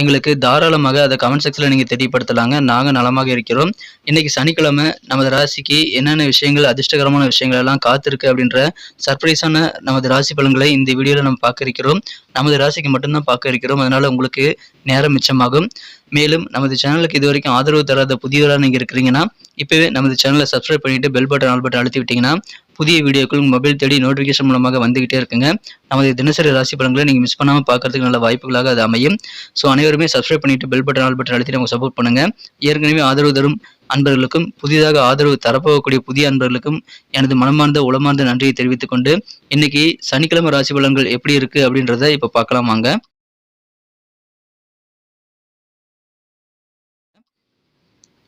எங்களுக்கு தாராளமாக அதை கமெண்ட் செக்ஷனில் நீங்கள் தெரியப்படுத்தலாங்க. நாங்கள் நலமாக இருக்கிறோம். இன்றைக்கி சனிக்கிழமை நமது ராசிக்கு என்னென்ன விஷயங்கள் அதிர்ஷ்டகரமான விஷயங்கள் எல்லாம் காத்திருக்கு அப்படின்ற சர்ப்ரைஸான நமது ராசி பலன்களை இந்த வீடியோவில் நம்ம பார்க்க இருக்கிறோம். நமது ராசிக்கு மட்டும்தான் பார்க்க இருக்கிறோம். அதனால் உங்களுக்கு நேரம் மிச்சமாகும். மேலும் நமது சேனலுக்கு இது வரைக்கும் ஆதரவு தராத புதியவராக நீங்கள் இருக்கிறீங்கன்னா இப்போவே நமது சேனலை சப்ஸ்கிரைப் பண்ணிவிட்டு பெல் பட்டன் ஆல் பட்டன் அழுத்தி விட்டீங்கன்னா புதிய வீடியோக்கள் மொபைல் தேடி நோட்டிஃபிகேஷன் மூலமாக வந்துகிட்டே இருக்குங்க. நமது தினசரி ராசி பலன்களை நீங்கள் மிஸ் பண்ணாமல் பார்க்கறதுக்கு நல்ல வாய்ப்புகளாக அது அமையும். ஸோ அனைவருமே சப்ஸ்கிரைப் பண்ணிவிட்டு பெல் பட்டன் ஆல் பட்டன் அழுத்தி நமக்கு சப்போர்ட் பண்ணுங்கள் ஏற்கனவே ஆதரவு தரும் அன்பர்களுக்கும் புதிதாக ஆதரவு தரப்போகக்கூடிய புதிய அன்பர்களுக்கும் எனது மனமார்ந்த உளமார்ந்த நன்றியை தெரிவித்துக் கொண்டு இன்னைக்கு சனிக்கிழமை ராசி பலன்கள் எப்படி இருக்கு அப்படின்றத இப்போ பார்க்கலாம் வாங்க.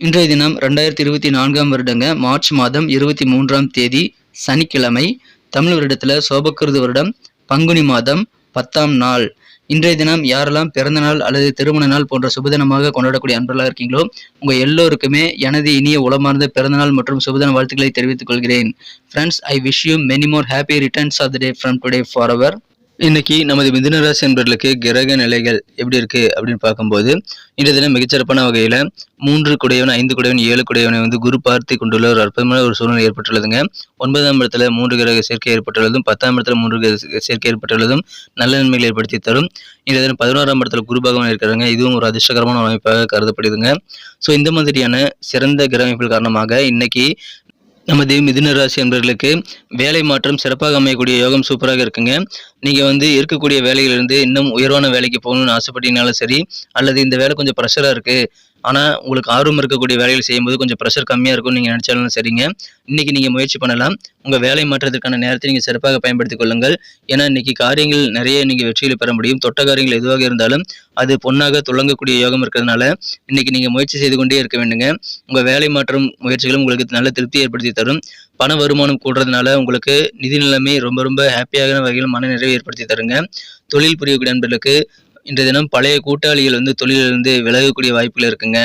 இன்றைய தினம் ரெண்டாயிரத்தி இருபத்தி நான்காம் வருடங்க மார்ச் மாதம் இருபத்தி மூன்றாம் தேதி சனிக்கிழமை தமிழ் வருடத்தில் சோபக்கிருது வருடம் பங்குனி மாதம் பத்தாம் நாள். இன்றைய தினம் யாரெல்லாம் பிறந்த நாள் அல்லது திருமண நாள் போன்ற சுபதினமாக கொண்டாடக்கூடிய அன்பர்களாக இருக்கீங்களோ உங்கள் எல்லோருக்குமே எனது இனிய உளமார்ந்த பிறந்தநாள் மற்றும் சுபதின வாழ்த்துக்களை தெரிவித்துக் கொள்கிறேன். Friends I wish you many more happy returns of the day from today for our இன்னைக்கு நமது மிதுனராசி என்பர்களுக்கு கிரக நிலைகள் எப்படி இருக்கு அப்படின்னு பார்க்கும்போது இன்றைய தினம் மிகச்சிறப்பான வகையில மூன்று குடையவன் ஐந்து குடையவன் ஏழு குடையவனை வந்து குரு பார்த்து கொண்டுள்ள ஒரு அற்புதமான ஒரு சூழ்நிலை ஏற்பட்டுள்ளதுங்க. ஒன்பதாம் இடத்துல மூன்று கிரக சேர்க்கை ஏற்பட்டுள்ளதும் பத்தாம் இடத்துல மூன்று கிரக சேர்க்கை ஏற்பட்டுள்ளதும் நல்ல நன்மைகளை ஏற்படுத்தி தரும். இன்றைய தினம் பதினோராம் இடத்துல குரு பகவான் இருக்கிறாங்க இதுவும் ஒரு அதிர்ஷ்டகரமான அமைப்பாக கருதப்படுதுங்க. ஸோ இந்த மாதிரியான சிறந்த கிரக அமைப்புகள் காரணமாக இன்னைக்கு நமது மிதுன ராசி என்பவர்களுக்கு வேலை மாற்றம் சிறப்பாக அமையக்கூடிய யோகம் சூப்பராக இருக்குங்க. நீங்கள் வந்து இருக்கக்கூடிய வேலையிலிருந்து இன்னும் உயர்வான வேலைக்கு போகணும்னு ஆசைப்பட்டீங்கனாலும் சரி அல்லது இந்த வேலை கொஞ்சம் ப்ரெஷராக இருக்குது ஆனால் உங்களுக்கு ஆர்வம் இருக்கக்கூடிய வேலைகள் செய்யும்போது கொஞ்சம் ப்ரெஷர் கம்மியாக இருக்கும்னு நீங்கள் நினச்சாலும் சரிங்க. இன்றைக்கி நீங்கள் முயற்சி பண்ணலாம். உங்கள் வேலை மாற்றத்திற்கான நேரத்தை நீங்கள் சிறப்பாக பயன்படுத்திக் கொள்ளுங்கள். ஏன்னா இன்றைக்கி காரியங்கள் நிறைய நீங்கள் வெற்றிகளை பெற முடியும். தொட்ட காரியங்கள் எதுவாக இருந்தாலும் அது பொன்னாக துளங்கக்கூடிய யோகம் இருக்கிறதுனால இன்றைக்கி நீங்கள் முயற்சி செய்து கொண்டே இருக்க வேண்டுங்க. உங்கள் வேலை மாற்றம் முயற்சிகளும் உங்களுக்கு நல்ல திருப்தி ஏற்படுத்தி தரும். பண வருமானம் கூடுறதுனால உங்களுக்கு நிதி நிலைமை ரொம்ப ரொம்ப ஹாப்பியான வகையில் மன நிறைவு ஏற்படுத்தி தருங்க. தொழில் புரியக்கூடிய நண்பர்களுக்கு இன்றைய தினம் பழைய கூட்டாளிகள் வந்து தொழிலிருந்து விலகக்கூடிய வாய்ப்புகள் இருக்குங்க.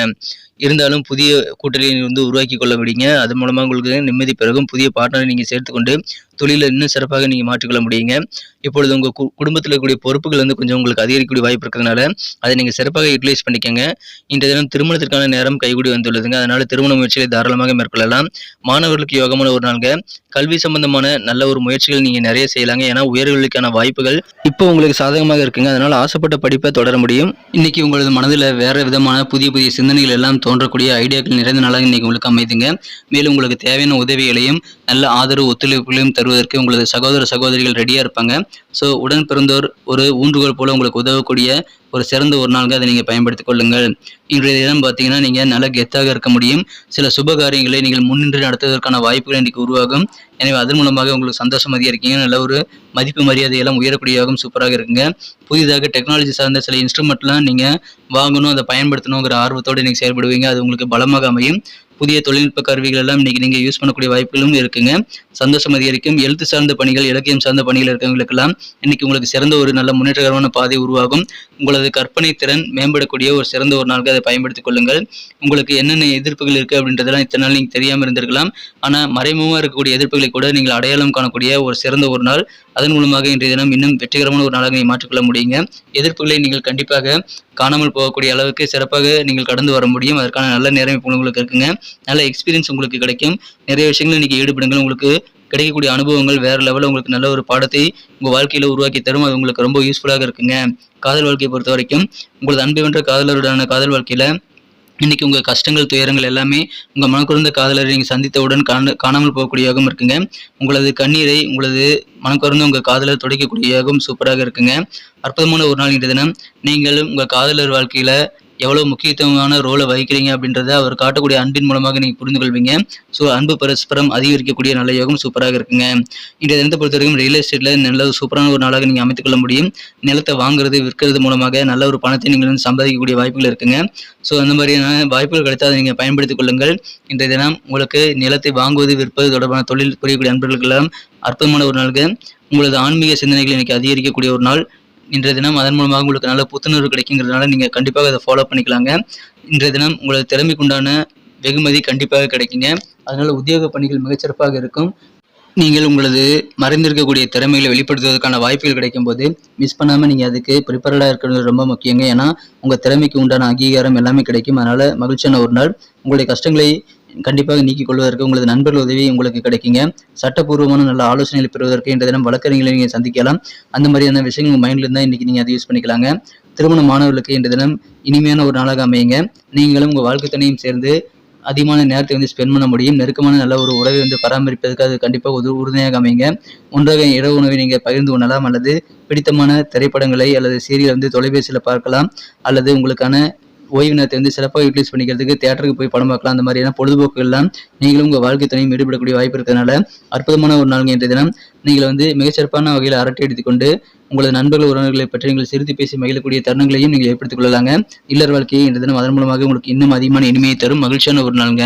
இருந்தாலும் புதிய கூட்டணியை வந்து உருவாக்கி கொள்ள முடியுங்க. அது மூலமாக உங்களுக்கு நிம்மதி பிறகும் புதிய பார்ட்னரை நீங்கள் சேர்த்துக்கொண்டு தொழிலை இன்னும் சிறப்பாக நீங்கள் மாற்றிக்கொள்ள முடியுங்க. இப்பொழுது உங்கள் கு குடும்பத்தில் இருக்கக்கூடிய பொறுப்புகள் வந்து கொஞ்சம் உங்களுக்கு அதிகரிக்கக்கூடிய வாய்ப்பு இருக்கிறதுனால அதை நீங்கள் சிறப்பாக யூட்டிலைஸ் பண்ணிக்கோங்க. இன்றைய தினம் திருமணத்திற்கான நேரம் கைகூடி வந்துள்ளதுங்க. அதனால் திருமண முயற்சிகளை தாராளமாக மேற்கொள்ளலாம். மாணவர்களுக்கு யோகமான ஒரு நாள்ங்க. கல்வி சம்பந்தமான நல்ல ஒரு முயற்சிகள் நீங்கள் நிறைய செய்யலாங்க. ஏன்னா உயர்வுகளுக்கான வாய்ப்புகள் இப்போ உங்களுக்கு சாதகமாக இருக்குங்க. அதனால் ஆசைப்பட்ட படிப்பை தொடர முடியும். இன்னைக்கு உங்களது மனதில் வேற விதமான புதிய புதிய சிந்தனைகள் எல்லாம் தோன்றக்கூடிய ஐடியாக்கள் நிறைந்த நாளாக இன்னைக்கு உங்களுக்கு அமைதுங்க. மேலும் உங்களுக்கு தேவையான உதவிகளையும் நல்ல ஆதரவு ஒத்துழைப்புகளையும் தருவதற்கு உங்களது சகோதர சகோதரிகள் ரெடியாக இருப்பாங்க. ஸோ உடன் பிறந்தோர் ஒரு ஊன்றுகோல் போல் உங்களுக்கு உதவக்கூடிய ஒரு சிறந்த ஒரு நாளுக்கு அதை நீங்கள் பயன்படுத்திக் கொள்ளுங்கள். இன்றைய தினம் பார்த்தீங்கன்னா நீங்கள் நல்ல கெத்தாக இருக்க முடியும். சில சுப காரியங்களை நீங்கள் முன்னின்று நடத்துவதற்கான வாய்ப்புகள் இன்றைக்கு உருவாகும். எனவே அதன் மூலமாக உங்களுக்கு சந்தோஷம் அதிகரிக்கீங்க. நல்ல ஒரு மதிப்பு மரியாதை எல்லாம் சூப்பராக இருக்குங்க. புதிதாக டெக்னாலஜி சார்ந்த சில இன்ஸ்ட்ருமெண்ட்லாம் நீங்கள் வாங்கணும் அதை பயன்படுத்தணுங்கிற ஆர்வத்தோடு நீங்கள் செயல்படுவீங்க. அது உங்களுக்கு பலமாக அமையும். புதிய தொழில்நுட்ப கருவிகள் எல்லாம் இன்னைக்கு நீங்கள் யூஸ் பண்ணக்கூடிய வாய்ப்புகளும் இருக்குங்க. சந்தோஷம் அதிகரிக்கும் எழுத்து சார்ந்த பணிகள் இலக்கியம் சார்ந்த பணிகள் இருக்கிறவங்களுக்கெல்லாம் இன்னைக்கு உங்களுக்கு சிறந்த ஒரு நல்ல முன்னேற்றகரமான பாதை உருவாகும். உங்களது கற்பனை திறன் மேம்படக்கூடிய ஒரு சிறந்த ஒரு நாளுக்கு அதை பயன்படுத்திக் கொள்ளுங்கள். உங்களுக்கு என்னென்ன எதிர்ப்புகள் இருக்குது அப்படின்றதெல்லாம் இத்தனை நாள் நீங்கள் தெரியாமல் இருந்திருக்கலாம். ஆனால் மறைமுகமாக இருக்கக்கூடிய எதிர்ப்புகளை கூட நீங்கள் அடையாளம் காணக்கூடிய ஒரு சிறந்த ஒரு நாள். அதன் மூலமாக இன்றைய தினம் இன்னும் வெற்றிகரமான ஒரு நாளாக நீங்கள் மாற்றிக்கொள்ள முடியுங்க. எதிர்ப்புகளை நீங்கள் கண்டிப்பாக காணாமல் போகக்கூடிய அளவுக்கு சிறப்பாக நீங்கள் கடந்து வர முடியும். அதற்கான நல்ல நேரம் இப்போ உங்களுக்கு இருக்குங்க. நல்ல எக்ஸ்பீரியன்ஸ் உங்களுக்கு கிடைக்கும். நிறைய விஷயங்கள் இன்றைக்கி ஈடுபடுங்கள். உங்களுக்கு கிடைக்கக்கூடிய அனுபவங்கள் வேறு லெவலில் உங்களுக்கு நல்ல ஒரு பாடத்தை உங்கள் வாழ்க்கையில் உருவாக்கி தரும். அது உங்களுக்கு ரொம்ப யூஸ்ஃபுல்லாக இருக்குங்க. காதல் வாழ்க்கையை பொறுத்த வரைக்கும் உங்களது அன்பு வென்ற காதலருடனான காதல் வாழ்க்கையில் இன்றைக்கி உங்கள் கஷ்டங்கள் துயரங்கள் எல்லாமே உங்கள் மனக்குறந்த காதலரை நீங்கள் சந்தித்தவுடன் காண காணாமல் போகக்கூடியதாகவும் இருக்குங்க. உங்களது கண்ணீரை உங்களது மனக்குறந்த உங்கள் காதலர் துடைக்கக்கூடியதாகவும் சூப்பராக இருக்குங்க. அற்புதமான ஒரு நாள் இன்றைய தினம். நீங்களும் உங்கள் காதலர் வாழ்க்கையில் எவ்வளோ முக்கியத்துவமான ரோலை வகிக்கிறீங்க அப்படின்றத அவர் காட்டக்கூடிய அன்பின் மூலமாக நீங்கள் புரிந்து கொள்வீங்க ஸோ அன்பு பரஸ்பரம் அதிகரிக்கக்கூடிய நல்ல யோகம் சூப்பராக இருக்குங்க. இன்றைய தினத்தை பொறுத்த வரைக்கும் ரியல் எஸ்டேட்டில் நல்ல ஒரு சூப்பரான ஒரு நாளாக நீங்கள் அமைத்துக் கொள்ள முடியும். நிலத்தை வாங்குறது விற்கிறது மூலமாக நல்ல ஒரு பணத்தை நீங்கள் வந்து சம்பாதிக்கக்கூடிய வாய்ப்புகள் இருக்குங்க. ஸோ அந்த மாதிரியான வாய்ப்புகள் கிடைத்தால் அதை நீங்கள் பயன்படுத்திக் கொள்ளுங்கள். இன்றைய தினம் உங்களுக்கு நிலத்தை வாங்குவது விற்பது தொடர்பான தொழில் புரியக்கூடிய அன்பர்களுக்கெல்லாம் அற்புதமான ஒரு நாளுக்கு உங்களது ஆன்மீக சிந்தனைகள் இன்னைக்கு அதிகரிக்கக்கூடிய ஒரு நாள். இன்றைய தினம் அதன் மூலமாக உங்களுக்கு நல்ல புத்துணர்வு கிடைக்குங்கிறதுனால நீங்கள் கண்டிப்பாக அதை ஃபாலோ பண்ணிக்கலாங்க. இன்றைய தினம் உங்களது திறமைக்குண்டான வெகுமதி கண்டிப்பாக கிடைக்குங்க. அதனால் உத்தியோக பணிகள் மிகச்சிறப்பாக இருக்கும். நீங்கள் உங்களது மறைந்திருக்கக்கூடிய திறமைகளை வெளிப்படுத்துவதற்கான வாய்ப்புகள் கிடைக்கும் போது மிஸ் பண்ணாமல் நீங்கள் அதுக்கு ப்ரிப்பேர்டாக இருக்கிறது ரொம்ப முக்கியங்க. ஏன்னா உங்கள் திறமைக்கு உண்டான அங்கீகாரம் எல்லாமே கிடைக்கும். அதனால் மகிழ்ச்சியான ஒரு நாள். உங்களுடைய கஷ்டங்களை கண்டிப்பாக நீக்கிக் கொள்வதற்கு உங்களது நண்பர்கள் உதவி உங்களுக்கு கிடைக்குங்க. சட்டப்பூர்வமான நல்ல ஆலோசனைகளை பெறுவதற்கு இன்றைய தினம் வழக்கறிஞர்களை நீங்கள் சந்திக்கலாம். அந்த மாதிரியான விஷயங்கள் உங்கள் மைண்டில் இருந்தால் இன்றைக்கி நீங்கள் அதை யூஸ் பண்ணிக்கலாங்க. திருமண மாணவர்களுக்கு இன்றைய தினம் இனிமையான ஒரு நாளாக அமையுங்க. நீங்களும் உங்கள் வாழ்க்கை துணையும் சேர்ந்து அதிகமான நேரத்தை வந்து ஸ்பெண்ட் பண்ண முடியும். நெருக்கமான நல்ல ஒரு உறவை வந்து பராமரிப்பதற்கு அது கண்டிப்பாக உது உறுதுணையாக அமைங்க ஒன்றாக இரவு உணவை நீங்கள் பகிர்ந்து கொள்ளலாம் அல்லது பிடித்தமான திரைப்படங்களை அல்லது சீரியல் வந்து தொலைபேசியில் பார்க்கலாம். அல்லது உங்களுக்கான ஓய்வு நேரத்தை வந்து சிறப்பாக யூட்டிலைஸ் பண்ணிக்கிறதுக்கு தேட்டருக்கு போய் படம் பார்க்கலாம். அந்த மாதிரியான பொழுதுபோக்குகள்லாம் நீங்களும் உங்கள் வாழ்க்கை துணையும் ஈடுபடக்கூடிய வாய்ப்பு இருக்கிறதுனால அற்புதமான ஒரு நாள் இன்றைய தினம். நீங்கள் வந்து மிகச்சிறப்பான வகையில் அரட்டை எடுத்துக்கொண்டு உங்களது நண்பர்கள் உறவினர்களை பற்றி நீங்கள் சிரித்து பேசி மகிழக்கூடிய தருணங்களையும் நீங்கள் ஏற்படுத்திக் கொள்ளலாங்க. இல்லர் வாழ்க்கையை இன்றைய தினம் அதன் மூலமாக உங்களுக்கு இன்னும் அதிகமான இனிமையை தரும் மகிழ்ச்சியான ஒரு நாளுங்க.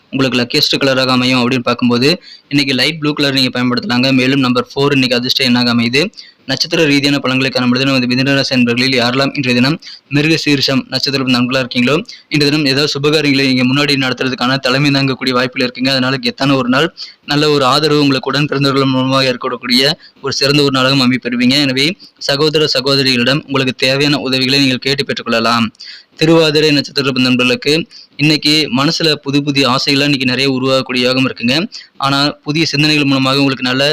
உங்களுக்கு லக்கியஸ்ட் கலராக அமையும் அப்படின்னு பார்க்கும்போது இன்னைக்கு லைட் ப்ளூ கலர் நீங்கள் பயன்படுத்தலாங்க. மேலும் நம்பர் ஃபோர் இன்னைக்கு அதிர்ஷ்டம் என்னாக அமையுது? நட்சத்திர ரீதியான பழங்களை காணும்பொழுது நமது மிதனராசி என்பர்களில் யாரெல்லாம் இன்றைய தினம் மிருக சீர்ஷம் நட்சத்திரம் நண்பர்களாக இருக்கீங்களோ இன்றைய தினம் ஏதாவது சுபகாரியங்களை நீங்கள் முன்னாடி நடத்துறதுக்கான தலைமை தாங்கக்கூடிய வாய்ப்பில் இருக்குங்க. அதனால கெத்தான ஒரு நாள் நல்ல ஒரு ஆதரவு உங்களுக்கு உடன் பிறந்தவர்கள் மூலமாக ஏற்படக்கூடிய ஒரு சிறந்த ஒரு நாளாகவும் அமைப்பெறுவீங்க. எனவே சகோதர சகோதரிகளிடம் உங்களுக்கு தேவையான உதவிகளை நீங்கள் கேட்டு பெற்றுக்கொள்ளலாம் திருவாதிரை நட்சத்திர நண்பர்களுக்கு இன்னைக்கு மனசுல புது புதிய ஆசைகள்லாம் இன்னைக்கு நிறைய உருவாகக்கூடிய யோகம் இருக்குங்க. ஆனால் புதிய சிந்தனைகள் மூலமாக உங்களுக்கு நல்ல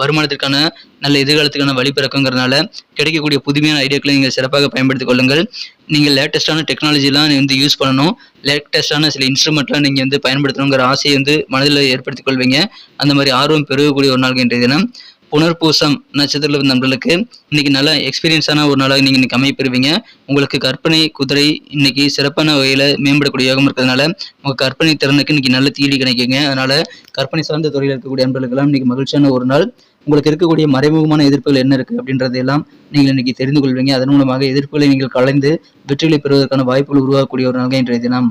வருமானத்திற்கான நல்ல எதிர்காலத்துக்கான வழி பிறக்குங்கிறதுனால கிடைக்கக்கூடிய புதுமையான ஐடியாக்களை நீங்கள் சிறப்பாக பயன்படுத்திக் கொள்ளுங்கள். நீங்கள் லேட்டஸ்ட்டான டெக்னாலஜிலாம் வந்து யூஸ் பண்ணணும். லேட்டஸ்ட்டான சில இன்ஸ்ட்ருமெண்ட்லாம் நீங்கள் வந்து பயன்படுத்தணுங்கிற ஆசையை வந்து மனதில் ஏற்படுத்திக் கொள்வீங்க. அந்த மாதிரி ஆர்வம் பெருகக்கூடிய ஒரு நாள் இன்றைய தினம். புனர்பூசம் நட்சத்திரத்தில் நண்பர்களுக்கு இன்னைக்கு நல்ல எக்ஸ்பீரியன்ஸான ஒரு நாளாக நீங்கள் இன்னைக்கு அமைப்பெறுவீங்க உங்களுக்கு கற்பனை குதிரை இன்னைக்கு சிறப்பான வகையில் மேம்படக்கூடிய யோகம் இருக்கிறதுனால உங்கள் கற்பனை திறனுக்கு இன்னைக்கு நல்ல தீடி கிடைக்குங்க. அதனால கற்பனை சார்ந்த துறையில் இருக்கக்கூடிய நண்பர்களுக்கெல்லாம் இன்னைக்கு மகிழ்ச்சியான ஒரு நாள். உங்களுக்கு இருக்கக்கூடிய மறைமுகமான எதிர்ப்புகள் என்ன இருக்குது அப்படின்றதெல்லாம் நீங்கள் இன்னைக்கு தெரிந்து கொள்வீங்க. அதன் மூலமாக எதிர்ப்புகளை நீங்கள் கலைந்து வெற்றிகளை பெறுவதற்கான வாய்ப்புகள் உருவாக்கக்கூடிய ஒரு நாள் இன்றைய தினம்